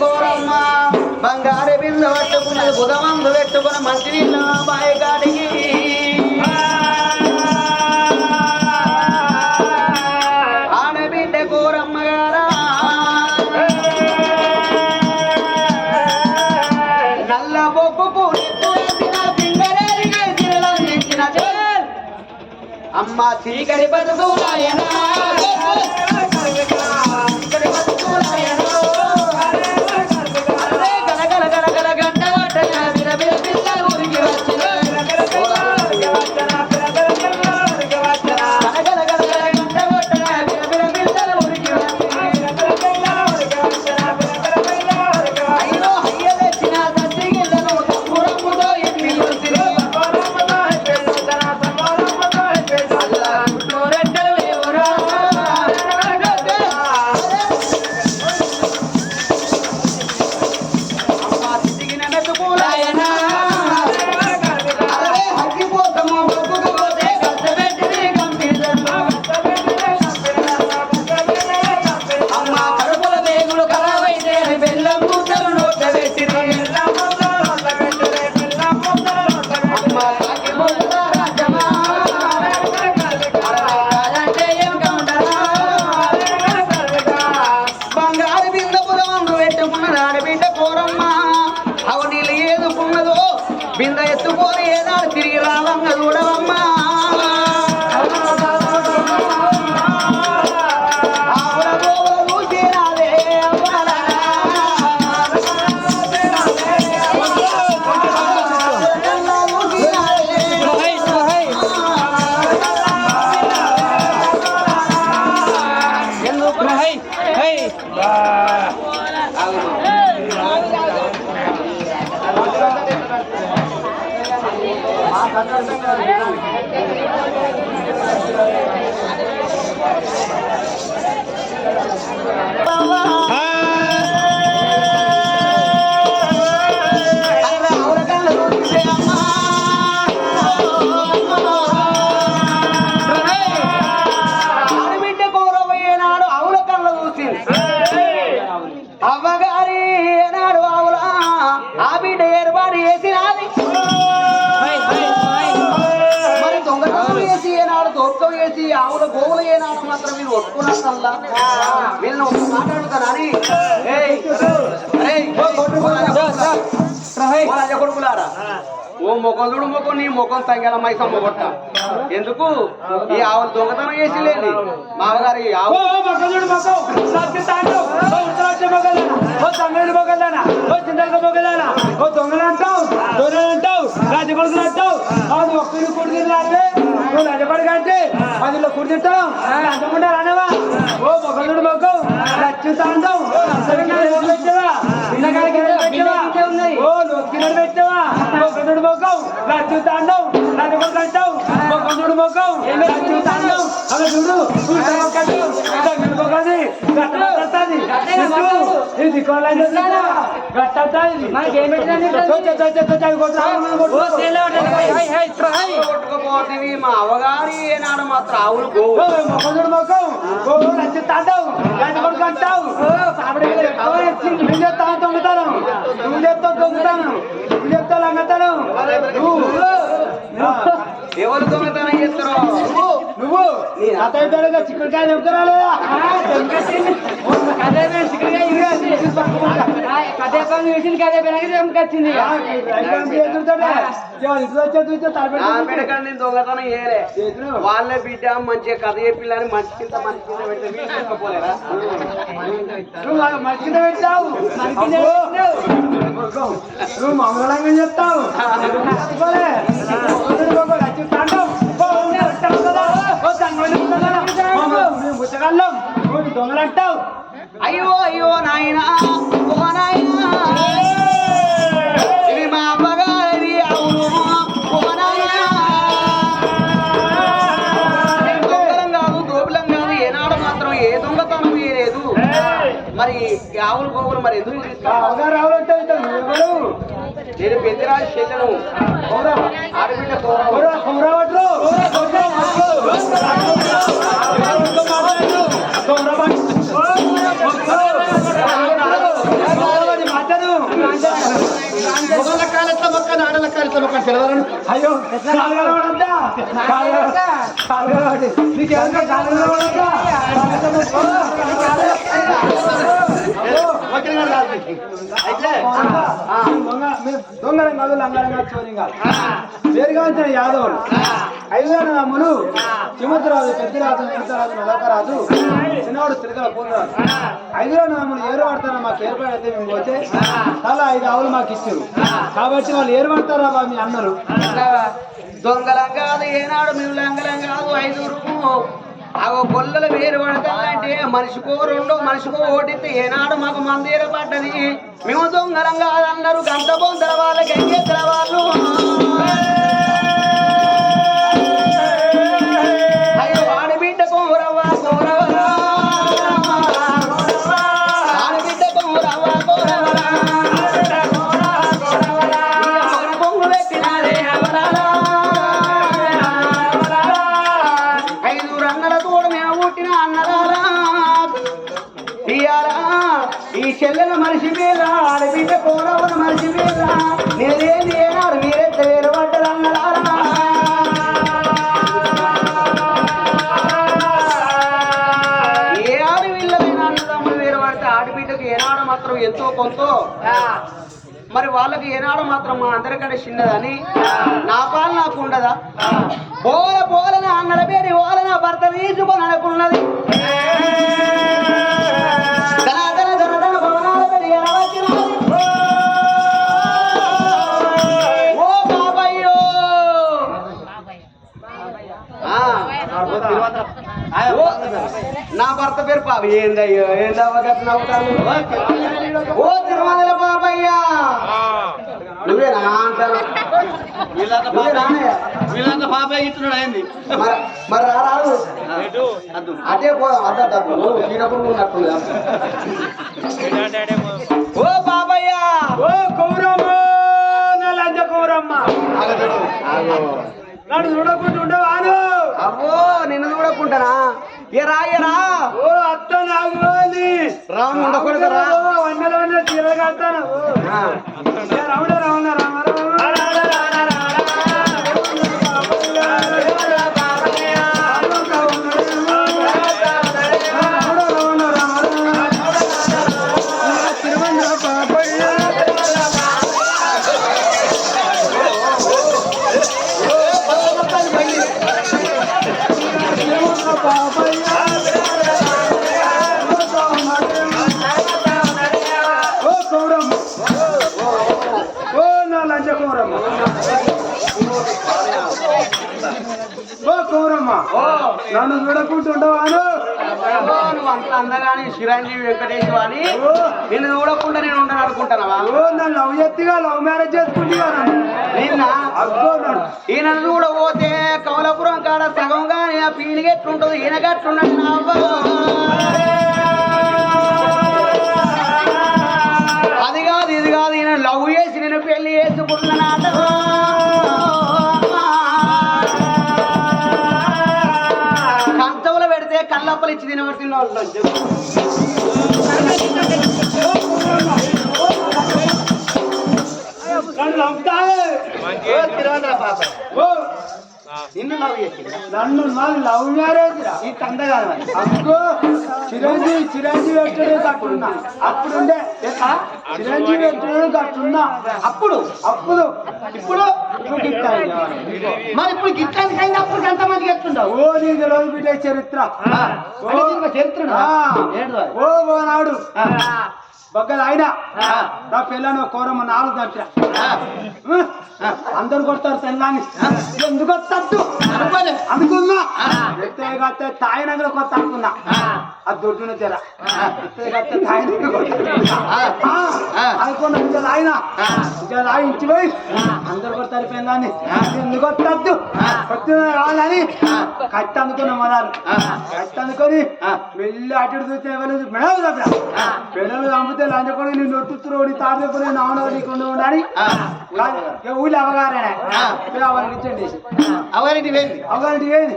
గోరమ్మ బంగారు బిందు పట్టుకున్నది బుధమందు పెట్టుకున్న మంచి నీళ్ళ బాయగాడికి ఆడబిడ్డ గోరమ్మ బతుకు నాయనా. Allah దొక్కం చేసి ఆవుల గోవులు ఏనాడు మాత్రం మీరు ఒట్టుకున్నారల్లా వీళ్ళని ఒక రాజ కొడుకులారా. ఓ ముఖం చూడు ముఖం నీ ముఖం తంగెల మైసమ్మ కొట్ట. ఎందుకు? ఈ ఆవులు దొంగతనం చేసి లేదు మామగారి ఆవు. ఓ మగలుడు మగం సత్య తాండు ఓ మగలనా ఓ తమిళ మగలనా ఓ చింతక మగలనా ఓ దొంగలు అంటావు దొంగలు అంటావు రాజకొడుకులు అంటావు అది ఒక్కరి కుడికి రాలే నువ్వు రాజపడి అంటే అందులో కుడి తింటావు అంతకుండా రానవా ఓ మగలుడు మగం లక్ష్య తాండం పెట్టవా పిల్లగాడికి మొక్కం చూడు మొక్కం లక్ష్య చూడు మా అవగారి ఏనాడు మాత్రం ఆవులు ఎవరు దొంగతనం చేస్తారో? నువ్వు అతని పేరుగా చిక్కుడుకాయ దొంగతనం చేయలే. వాళ్ళ బిడ్డ మంచిగా కథ చెప్పిల్లని మంచి కింద మంచి కింద తీసుకుపోలేరా మంచిగా పెట్టావు నువ్వు మంగళంగా చెప్తావు. పుస్తకాల్లో దొంగలు అంటావు అయ్యో అయ్యో నాయనా. ఓ నాయనా. ఆవులు గోవులు మరి ఎందుకు నేను పెద్దరాజు చెల్లెను. ఆడబిడ్డ అయ్యో నీకేమన్నా దొంగలం కాదు లంగడం కాదు. చోరీ కాదు పేరుగాంచిన యాదవులు ఐదుగురు అమ్ములు చిమతిరాజు పెద్దరాజు నిమితరాజు నలకరాజు చిన్నవాడు తిరగల పూర్ణరాజు ఐదుగురు నాములు ఏరు పడతారా మాకు ఏర్పడైతే మేము పోతే అలా ఐదు ఆవులు మాకు ఇచ్చారు. కాబట్టి వాళ్ళు ఏరు పడతారా మీ అన్నారు. దొంగలం కాదు ఏనాడు మేము లంగలం కాదు ఐదుగురు అగో గొల్లలు వేరు పడతానంటే మనిషికో రెండో మనిషికో ఓటిస్తే ఏనాడు మాకు మందేర పడ్డది. మేము దొంగలం కాదన్నారు గంట బొందల వాళ్ళకి ఎంగెత్తల వాళ్ళు. చెల్లెల మనిషి మీద ఆడబిడ్డ కోరవన మనిషి మీద నేనేది ఏనాడు మీరే వేరు పడ్డరు అన్నదారా ఏ అన్నదమ్ములు వేరు పడితే ఆడబిడ్డకు ఏనాడు మాత్రం ఎంతో కొంత. మరి వాళ్ళకి ఏనాడు మాత్రం మా అందరికంటే చిన్నదని. నా పాలు నాకు ఉండదా? పోల పోలన అన్నడ పేరు ఓలన భర్త తీసుకొని అనుకున్నది నా భర్త పేరు పాప. ఏందయ్యో ఏందవ్వ గట్ల ఓ తిరుమల బాబయ్యా అంటాను నువ్వే రానయ్య. వీళ్ళంతా బాబాయ్ ఇస్తున్నాడు అయింది మరి మరి రా రాదు అదే పోదాం అద్దా తప్పు ఉన్నట్టుంది ఓ బాబయ్యా ఓ కౌరమ్మ లంజ కౌరమ్మ. నన్ను చూడకుండా ఉండవాను అబ్బో నిన్ను చూడకుంటానా? ఎరా ఎరా ఓ అత్త నాగోని రాము ఉండకూడదు రా. వందల వందల చీరలు కడతాను ఆ. చిరంజీవి వెంకటేష్ అని నిన్ను చూడకుండా నేను ఉండను అనుకుంటానవా? ఓ నా లవ్ ఎత్తిగా లవ్ మ్యారేజ్ చేసుకుంటున్నా నిన్న? నన్ను ఈయన చూడబోతే కమలపురం కాడ సగం గాని ఆ పీలికి ఎట్లుంటది ఈయన గట్లున్నాడు నా. అది కాదు ఇది కాదు ఈయన లవ్ చేసి నేను పెళ్ళి చేసుకున్నానాట కళ్ళప్పలు ఇచ్చి తినబట్టిన వాళ్ళు నన్ను నిన్ను లవ్ చేసింది. నన్ను నాది లవ్ మ్యారేజ్ ఈ కంద కాదు మరి చిరంజీవి చిరంజీవి ఎట్టుడే కట్టున్నా. అప్పుడుండే? చిరంజీవి ఎట్టుడే కట్టున్నా. అప్పుడు? అప్పుడు. ఇప్పుడు? మరి ఇప్పుడు గిట్టానికి అయినా అప్పుడు ఎంతమందికి ఎత్తుండవు ఓ నీకు రోజు బిడ్డ చరిత్ర. చరిత్ర ఓ నాడు. బగ్గలు ఆయన. నా పిల్లను కోరమ్మ నాలుగు దగ్గర అందరు కొడతారు తెల్లాని. ఎందుకు వస్తద్దు అనుకున్నా. ఎత్తే కత్తే తాయినగర కొత్త అనుకున్నా. అది దొడ్డున తెర ఎత్తే కత్తే తాయినగర అనుకున్నా. ఇంకా ఆయన. ఇంకా ఇంటి పోయి. అందరు కొడతారు పిల్లని ఎందుకు వస్తద్దు పొద్దున రావాలని. కత్తి అందుకున్న మనాలు కత్తి అందుకొని వెళ్ళి అటు చూస్తే ఎవరు మెడలు తప్ప పిల్లలు చంపితే లంచ కూడా నేను అని ఇక ఊళ్ళో అవగానే ఆ. అవగారికి ఇచ్చండి అవగారింటి.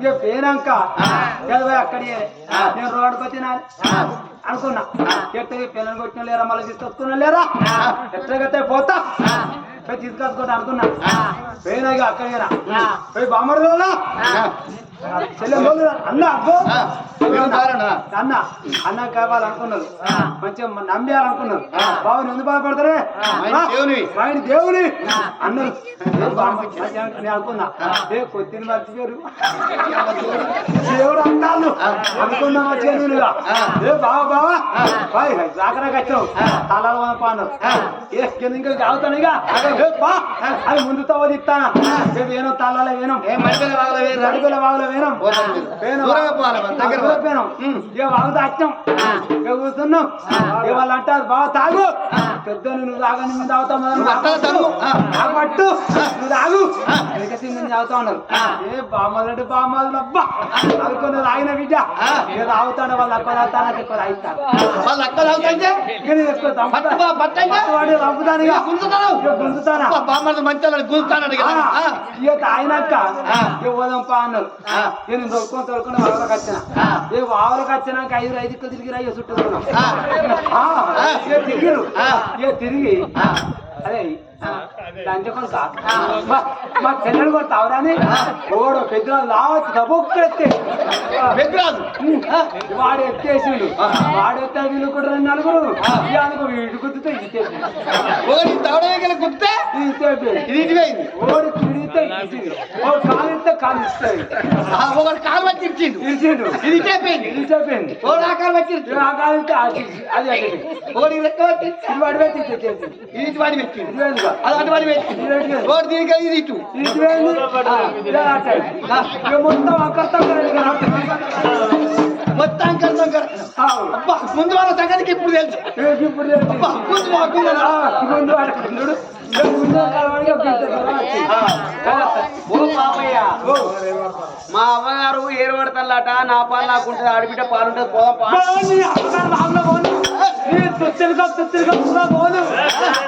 ఇక పోయినాక. చదివే అక్కడికి ఆ. నేను రోడ్డుకు వచ్చినా? ఆ. అనుకున్నా. ఎట్టగా పిల్లలు కొట్టిన లేరా? మళ్ళీ లేరా? ఎట్టగతే పోతా? పోయి తీసుకొచ్చుకుంటా అనుకున్నా. పోయినా ఇక అక్కడికి పోయి అన్న? అన్న అన్న కావాలనుకున్నారు మంచిగా నమ్మేయాలనుకున్నారు. బాబు ఎందుకు బాధపడతారే? ఆయన దేవుని. అన్నారు అనుకున్నా. కొత్తిని మర్చిపోయారు దేవుడు అంటాను అనుకున్నా మంచిగా నేను ఇక. ఏ బావా బావా? బాయ్ జాగ్రత్తగా వచ్చావు. తలాలు అన్నారు ఏ ఇంకా కావుతాను ఇక? ఏ బా. అది ముందు తవ్వ తిప్తానా ఏ వేణం తలాలే ఏ వేరు. అడుగుల దూరంగా పోవాలి మరి, దగ్గర దగ్గర పోయినాం ఇక కూర్చున్నాం వాళ్ళు అంటారు బాగా తాగు. పెద్ద నువ్వు తాగని మేము తాగుతాం పట్టు. నువ్వు తాగు. నేను తాగుతా ఉన్నారు ఏ బామ్మలంటే బామ్మలు అబ్బా. అనుకున్న తాగిన బిడ్డ ఇక తాగుతాడు వాళ్ళు అక్కడ తాగుతాను ఎక్కువ తాగుతారు వాళ్ళు అయితే. పట్టు వాడి చంపుతాను ఇక గుంజుతాను. గుంజుతానా బామ్మది మంచి ఆ. ఇక తాగినాక. ఇక పోదాం పా అన్నారు నేను దొరుకుని దొరుకుని వావలకు వచ్చిన ఆ. ఇక వావలకు వచ్చినాక ఐదు ఐదు ఇక్కలు తిరిగి అయ్యో తిరిగిరు. ఇక తిరిగి. అదే లంచ కొంత మా చెల్లెలు కూడా తావరాని ఓడో పెద్ద లావచ్చు దబొక్కెత్తే వెగ్రాజు వాడు ఎత్తేసిండు. వాడు ఎత్తే వీళ్ళు కూడా రెండు నలుగురు. ఇక అనుకో వీడు గుద్దుతే ఒకటి దవడ గల గుర్తే ఇది ఇది ఇటు పోయింది. ఓడి తిరిగితే ఓ కాలు ఇస్తే కాలు ఇస్తాయి. ఆ, ఒకటి కాలు వచ్చి ఇచ్చిండు. ఇచ్చిండు ఇది ఇటే పోయింది. ఇది చెప్పింది ఒకటి ఆ కాలు వచ్చి ఆ కాలు ఇస్తే అది అది రెక్క వచ్చి ఇది వాడి పెట్టి ఇది వాడి వేందుగా అది దీనికి ఇది ఇటు. మొత్తం మొత్తం కర్తం. కర్ అబ్బా ముందు వాళ్ళ సంగతికి ఇప్పుడు తెలుసు. ఇప్పుడు. అబ్బా ముందు మాకు ముందు మా అవ్వగారు ఏరు పడతాలట నా పాలు నాకుంటుంది ఆడిబిడ్డ పాలుంటుంది పోదాం పా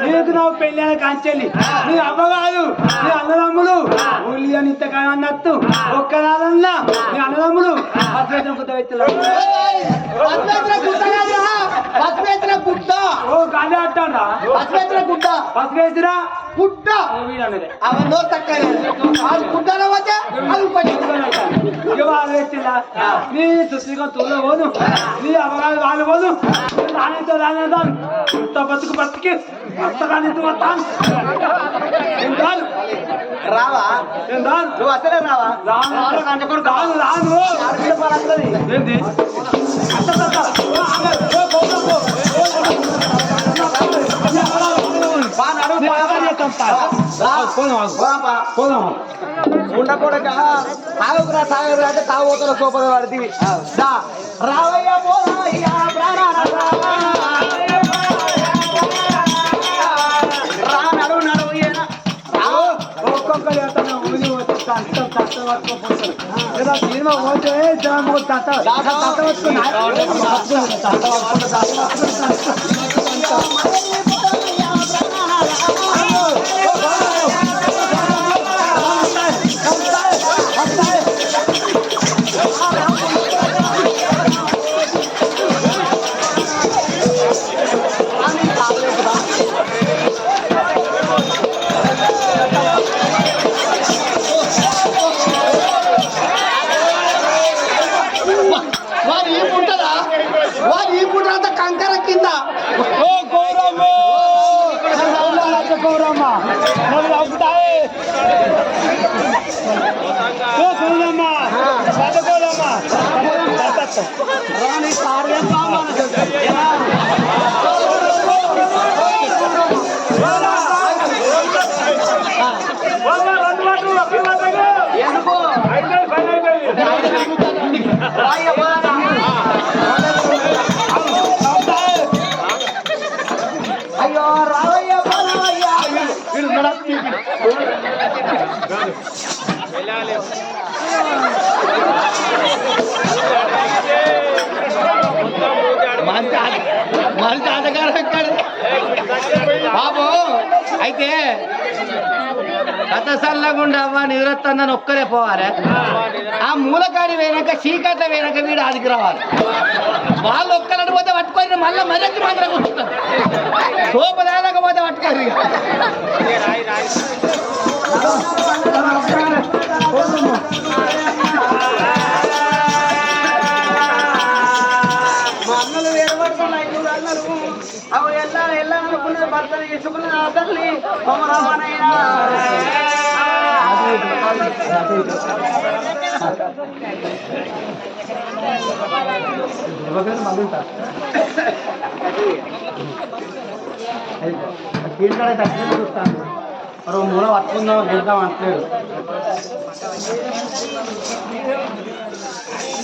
నీకు నా పెళ్ళైన కాంచెల్లి. నీ కాదు నీ అన్నదమ్ములు. ఊళ్ళి అని ఇంతకాలం అన్నట్టు ఒక్కనాలన్నా నీ అన్నదమ్ములు. అద్వైతం కొత్త వ్యక్తులు ఓ గాలి అంటాడా పసివేతన గుట్ట. పసి వేసిరా గుట్ట వీడన్నదే అవన్ నోరు అది నీ దుస్తుగా తోలు పోను. నీ అవగాహన వాళ్ళు పోను. రానితో రానేదాను ఇంత బతుకు బతికి అంత రానితో వస్తాను రాను రావా? ఏం రాను నువ్వు అసలే రావా? రాను. అంటకుండా రాను రాను. ఆడిబిడ్డ పాలు వస్తుంది ఏంది? అత్త, అత్త, అత్త. ఓ, ఆగ, ఓ, పో, తట్ట పట్టుకోపోతారు ఏదో సినిమా పోతే జనం పోతే తట్ట తట్ట Yeah. అయితే కథ సల్లగుండా అవ్వ నిద్రొస్తుందని ఒక్కరే పోవాలి. ఆ మూలకాడి పోయినాక చీకట్ల పోయినాక వీడు ఆదికి రావాలి. వాళ్ళు ఒక్కరని పోతే పట్టుకొని మళ్ళీ మరొచ్చి మాత్రం కూర్చుంటారు సోపు దానకపోతే పట్టుకోరు ఇక. అనుకున్న భర్తలు తీసుకున్న ఆ తల్లి కొమరమ్మనైనా దీనికాడే తగ్గి చూస్తాను మరో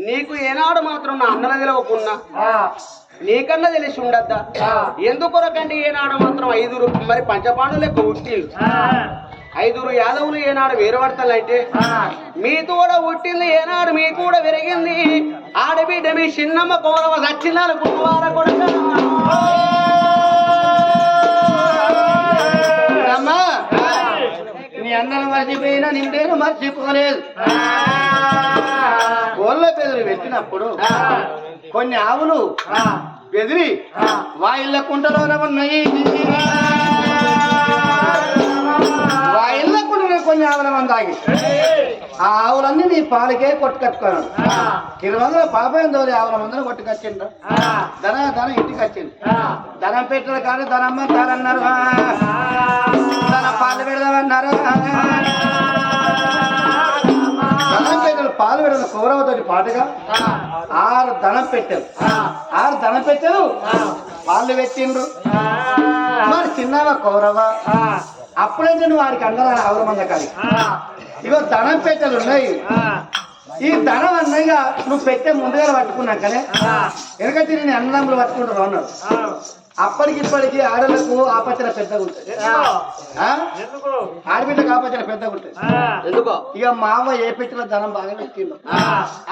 నీకు ఏనాడు మాత్రం నా అన్నల తెలవకున్నా నీకన్నా తెలిసి ఉండద్దా? ఎందుకొరకండి ఏనాడు మాత్రం ఐదుగురు మరి పంచపాండు లెక్క ఉట్టిల్లు ఐదుగురు యాదవులు ఏనాడు వేరుపడతాలంటే మీతో కూడా పుట్టింది ఏనాడు మీకు కూడా పెరిగింది. ఆడబిడ్డ మీ చిన్నమ్మ కౌరవ సచ్చినారు కుటుంబాల కొడుక అమ్మా! నీ అన్నను మర్చిపోయినా నిండేను మర్చిపోలేదు. కోళ్ళ బెదిరి పెట్టినప్పుడు కొన్ని ఆవులు బెదిరి వాయిళ్ళ కుంటలోనే ఉన్నాయి. ఆవుల మంది ఆగి ఆ ఆవులన్నీ నీ పాలకే కొట్టుకట్టుకున్నాడు ఇరవై వందల పాపాయం దోరి ఆవుల మందరం కొట్టుకొచ్చిండ్రు. ధన ధన ఇంటికి వచ్చింది ధనం పెట్టిన కానీ ధనమ్మ ధరన్నారు ధన పాలు పెడదామన్నారు. ధనం పెట్టిన పాలు పెడదాం కౌరవతోటి పాటుగా ఆరు ధనం పెట్టారు. ఆరు ధనం పెట్టారు. పాలు పెట్టిండ్రు. మరి చిన్నవ కౌరవ? అప్పుడైతే నువ్వు వాడికి అందరూ ఆవుల మంద కాదు ఇగో ధనం పెట్టెలు ఉన్నాయి. ఈ ధనం అన్నయ్య నువ్వు పెట్టే ముందుగా పట్టుకున్నాకనే వెనకటి నేను అన్నదమ్ములు పట్టుకుంటారు అన్నాడు. అప్పటికి ఇప్పటికి ఆడలకు ఆపచ్చల పెద్దగా ఉంటుంది? ఆడబిడ్డకు ఆపచ్చల పెద్దగా ఉంటుంది ఎందుకో ఇక మావ ఏ పెట్టిన ధనం బాగా పెట్టిండు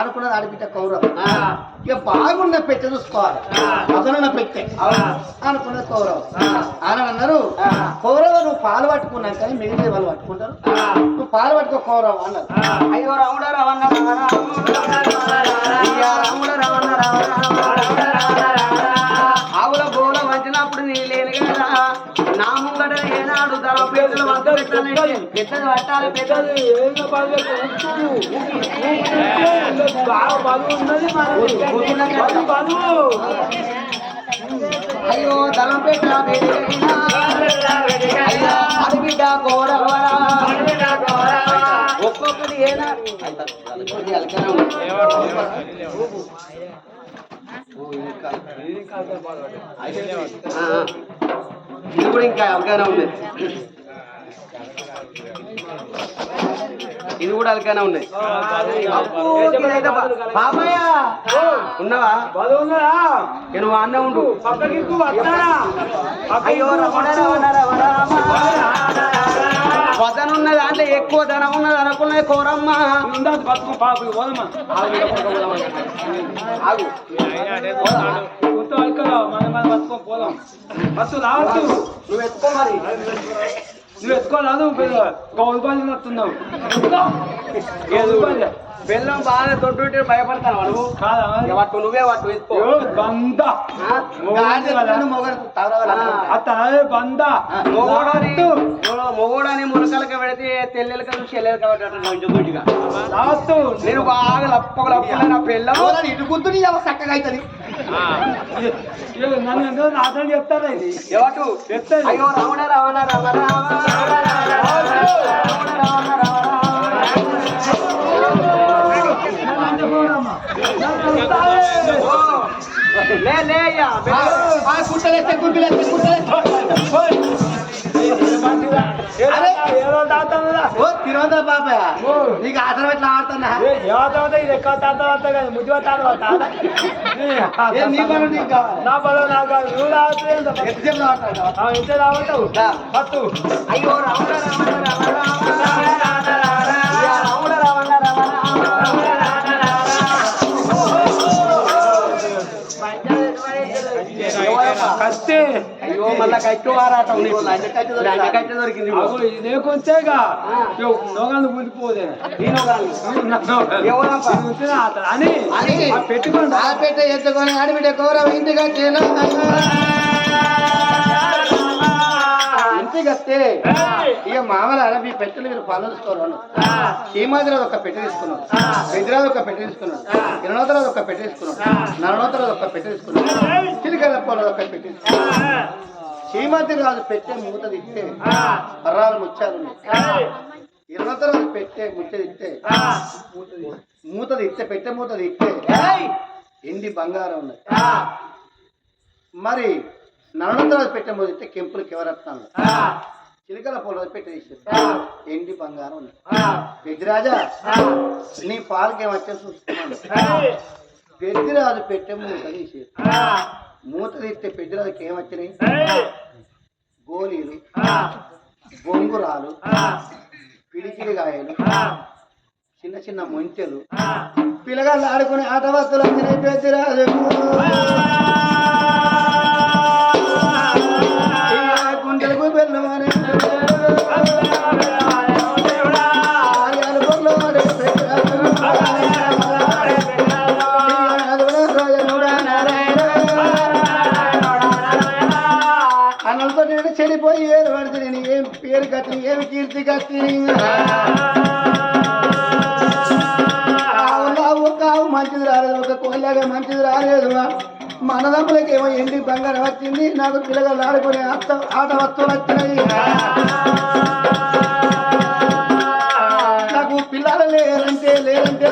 అనుకున్నది ఆడబిడ్డ కౌరవ ఇక బాగున్న పెట్టె చూసుకోవాలి అదనున్న పెట్టె అనుకున్నది కౌరవ అని అన్నారు కౌరవ నువ్వు పాలు పట్టుకున్నాక కానీ మిగిలిన వాళ్ళు పట్టుకుంటారు నువ్వు పాలు పట్టుకో కౌరవ అన్నారు అయ్యో రాముడ రవణ రవణ అయ్యా రాముడ రవణ రవణ ఆవుల గోడ వచ్చినప్పుడు నీ లేని కదా. నా ముంగట ఏనాడు తన పేదలు వంద పెద్దది పట్టాలి పెద్దది అయ్యో ధనం పెట్ట బిడ్డ అడిబిడ్డ ఒక్కొక్కటి ఏనా అది అలకనే ఉంది. ఓ, ఇంకా. ఆ, ఆ. ఇది కూడా ఇంకా అలకానే ఉంది ఇది కూడా అలకానే బా- బాబాయ్ ఉన్నావా? నేను అన్నే ఉండు అయ్యో రమణ రమణ రమ రామ. వదన ఉన్న దాంట్లో ఎక్కువ ధనం ఉన్నది అనుకున్నది కోరమ్మ. ఉండదు, బతుకు పాపు, బతుకో, పోదాం. బస్సు రావచ్చు. నువ్వు ఎత్తుకో మరి. నువ్వు గౌలు పని బెల్లం బాగా తొట్టుంటే భయపడతాను నువ్వు? కాదా? నువ్వే అయ్యో, బంద అతనే మొగోడని మునకలక పెడితే తెల్లెలక గుడ్డిగా లాస్ట్ నేను బాగా లప్పకు లప్పలే నా పిల్లలు ఇటు గుర్తు చక్కగా అవుతుంది. నన్ను నాతో చెప్తారా ఇది ఎవటు చెప్తాది. అయ్యో రావణ రావణ రావణ లే లే అయ్యా కుట్టలేస్తే అరే. ఏదో తిరోదా బాబా. నీకు ఆసనం ఎట్లా ఆడుతున్నా? ఇది ఎక్కువ తాత వస్తా కదా ముద్దు తాత? నీ పనులు నీకు కాదు. నువ్వు ఆడుతున్నావు ఎంత తాగుతావు రా. పత్తు అయ్యో రావణ మళ్ళా కట్టు వారాటం నీకు దొరికింది. ఇదే అని పెట్టుకోండి పెట్ట ఎత్తుకొని ఇక మామూలు మీ పెట్టెలు మీరు పనులుసుకోరు సీమాదిరాజు ఒక పెట్టె తీసుకున్నాడు పెద్దరాజు ఒక పెట్టె తీసుకున్నాడు ఇరణోతరాజు ఒక పెట్టె తీసుకున్నాడు నరణోతరాజు ఒక పెట్టె చిలికల పొలం ఒక పెట్టె తీసుకున్నాడు సీమాదిరాజు పెట్టె మూత తిట్టే. అర్రాలు ముత్యాలు ఉన్నాయి. ఇరణోతరాజు పెట్టె ముచ్చ తిట్టే. మూత తిట్టే. పెట్టె మూత తిట్టే. ఎండి బంగారం ఉన్నది. మరి నరణోతరాజు పెట్టె మూత తిట్టే కెంపులు కెవరత్నాలు చిలికల పొల పెట్టేసి ఎండి బంగారం ఉంది పెద్దిరాజా నీ పాలకి ఏమొచ్చా చూస్తున్నాను? పెద్దిరాజు పెట్టే మూత తీసి మూత తీస్తే పెద్దిరాజుకి ఏమొచ్చినాయి గోళీలు బొంగురాలు పిడికిలి కాయలు చిన్న చిన్న మొంచెలు పిల్లగాళ్ళు ఆడుకునే ఆట వస్తువులు వచ్చినాయి పెద్దిరాజు. గుండెలకు నేను చెడిపోయి పడితే నేను ఏం పేరు కత్తిని ఏమి కీర్తి కత్తిని ఆవు కావు మంచిది రాలేదు. ఒక కోళ్ళగా మంచిది రాలేదు. మనదమ్ములకి ఏమో ఎండి బంగారం వచ్చింది. నాకు పిల్లగాళ్ళు ఆడుకునే ఆట ఆట వస్తువులు వచ్చినాయి. నాకు పిల్లలు లేరంటే లేరంటే